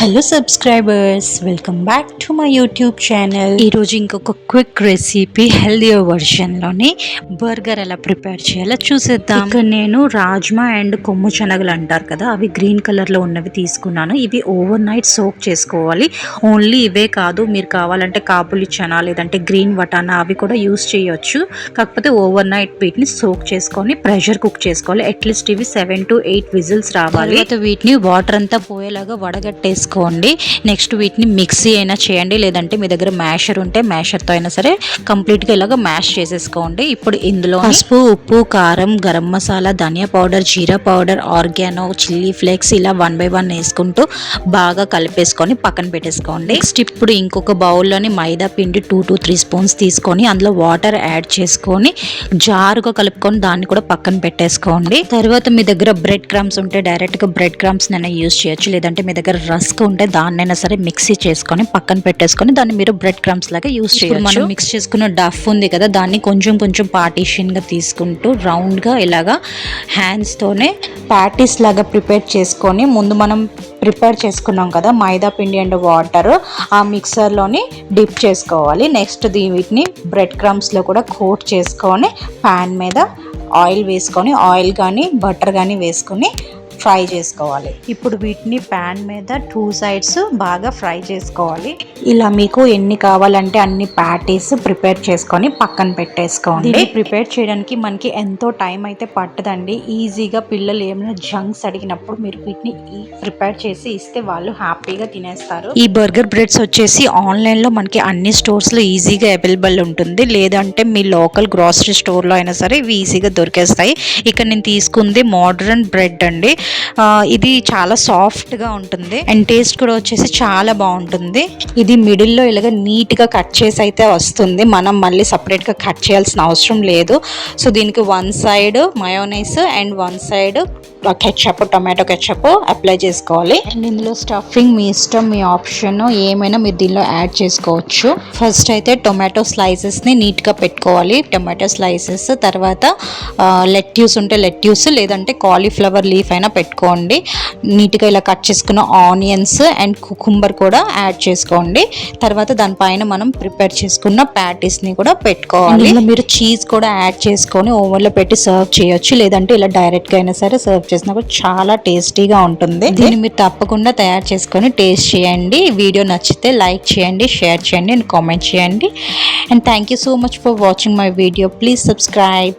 Hello subscribers welcome back to my YouTube channel ఈరోజు ఇంకొక quick recipe healthier వర్షన్లోని burger ఎలా ప్రిపేర్ చేయాలో చూసేద్దాం. ఇక్కడ నేను రాజ్మా అండ్ కొమ్ము శనగలు అంటారు కదా అవి గ్రీన్ కలర్లో ఉన్నవి తీసుకున్నాను. ఇవి ఓవర్ నైట్ సోక్ చేసుకోవాలి. ఓన్లీ ఇవే కాదు మీరు కావాలంటే కాబులి చనా లేదంటే గ్రీన్ వటానా అవి కూడా యూస్ చేయొచ్చు. కాకపోతే ఓవర్ నైట్ వీటిని సోక్ చేసుకొని ప్రెషర్ కుక్ చేసుకోవాలి. అట్లీస్ట్ ఇవి సెవెన్ టు ఎయిట్ విజిల్స్ రావాలి. వీటిని వాటర్ అంతా పోయేలాగా వడగట్టేసుకోండి నెక్స్ట్ వీటిని మిక్సీ అయినా చేయండి. లేదంటే మీ దగ్గర మ్యాషర్ ఉంటే మ్యాషర్తో అయినా సరే కంప్లీట్గా ఇలాగ మ్యాష్ చేసేసుకోండి. ఇప్పుడు ఇందులో పసుపు ఉప్పు కారం garam masala dhania powder jeera powder oregano chilli flakes ఇలా వన్ బై వన్ వేసుకుంటూ బాగా కలిపేసుకొని పక్కన పెట్టేసుకోండి. నెక్స్ట్ ఇప్పుడు ఇంకొక బౌల్లోని మైదా పిండి టూ టు త్రీ స్పూన్స్ తీసుకొని అందులో వాటర్ యాడ్ చేసుకొని జారుగా కలుపుకొని దాన్ని కూడా పక్కన పెట్టేసుకోండి. తర్వాత మీ దగ్గర బ్రెడ్ క్రమ్స్ ఉంటే డైరెక్ట్గా బ్రెడ్ క్రమ్స్ నైనా యూస్ చేయొచ్చు. లేదంటే మీ దగ్గర రస్క్ ఉంటే దాన్నైనా సరే మిక్సీ చేసుకొని పక్కన పెట్టేసుకొని దాన్ని మీరు బ్రెడ్ క్రమ్స్ లాగా యూస్ చేయొచ్చు. మనం మిక్స్ చేసుకున్న డఫ్ ఉంది కదా దాన్ని కొంచెం కొంచెం పార్టీషన్గా తీసుకుంటూ రౌండ్గా ఇలాగా హ్యాండ్స్తోనే ప్యాటీస్ లాగా ప్రిపేర్ చేసుకొని ముందు మనం ప్రిపేర్ చేసుకున్నాం కదా మైదా పిండి అండ్ వాటర్ ఆ మిక్సర్లోని డిప్ చేసుకోవాలి. నెక్స్ట్ దీ వీటిని బ్రెడ్ క్రమ్స్లో కూడా కోట్ చేసుకొని ప్యాన్ మీద ఆయిల్ వేసుకొని ఆయిల్ కానీ బటర్ కానీ వేసుకొని ఫ్రై చేసుకోవాలి. ఇప్పుడు వీటిని ప్యాన్ మీద టూ సైడ్స్ బాగా ఫ్రై చేసుకోవాలి. ఇలా మీకు ఎన్ని కావాలంటే అన్ని ప్యాటీస్ ప్రిపేర్ చేసుకొని పక్కన పెట్టేసుకోండి. ప్రిపేర్ చేయడానికి మనకి ఎంతో టైం అయితే పట్టదండి. ఈజీగా పిల్లలు ఏమైనా జంక్స్ అడిగినప్పుడు మీరు వీటిని ప్రిపేర్ చేసి ఇస్తే వాళ్ళు హ్యాపీగా తినేస్తారు. ఈ బర్గర్ బ్రెడ్స్ వచ్చేసి ఆన్లైన్లో మనకి అన్ని స్టోర్స్లో ఈజీగా అవైలబుల్ ఉంటుంది. లేదంటే మీ లోకల్ గ్రాసరీ స్టోర్లో అయినా సరే ఇవి ఈజీగా దొరికేస్తాయి. ఇక్కడ నేను తీసుకుంది మోడర్న్ బ్రెడ్ అండి. ఇది చాలా సాఫ్ట్గా ఉంటుంది. అండ్ టేస్ట్ కూడా వచ్చేసి చాలా బాగుంటుంది. ఇది మిడిల్లో ఇలాగ నీట్గా కట్ చేసి అయితే వస్తుంది. మనం మళ్ళీ సపరేట్గా కట్ చేయాల్సిన అవసరం లేదు. సో దీనికి one side mayonnaise and one side ketchup tomato ketchup apply చేసుకోవాలి. అండ్ ఇందులో స్టఫింగ్ మీ ఇష్టం మీ ఆప్షన్ ఏమైనా మీరు దీనిలో యాడ్ చేసుకోవచ్చు. ఫస్ట్ అయితే టొమాటో స్లైసెస్ని నీట్గా పెట్టుకోవాలి. టొమాటో స్లైసెస్ తర్వాత లెట్యూస్ ఉంటే లెట్యూస్ లేదంటే కాలీఫ్లవర్ లీఫ్ అయినా పెట్టుకోండి. నీట్గా ఇలా కట్ చేసుకున్న ఆనియన్స్ అండ్ కుకుంబర్ కూడా యాడ్ చేసుకోండి. తర్వాత దానిపైన మనం ప్రిపేర్ చేసుకున్న ప్యాటీస్ని కూడా పెట్టుకోవాలి. ఇందులో మీరు చీజ్ కూడా యాడ్ చేసుకొని ఓవెన్లో పెట్టి సర్వ్ చేయొచ్చు. లేదంటే ఇలా డైరెక్ట్గా అయినా సరే సర్వ్ చేసినా కూడా చాలా టేస్టీగా ఉంటుంది. దీన్ని మీరు తప్పకుండా తయారు చేసుకొని టేస్ట్ చేయండి. వీడియో నచ్చితే లైక్ చేయండి షేర్ చేయండి అండ్ కామెంట్ చేయండి. And thank you so much for watching my video. Please subscribe.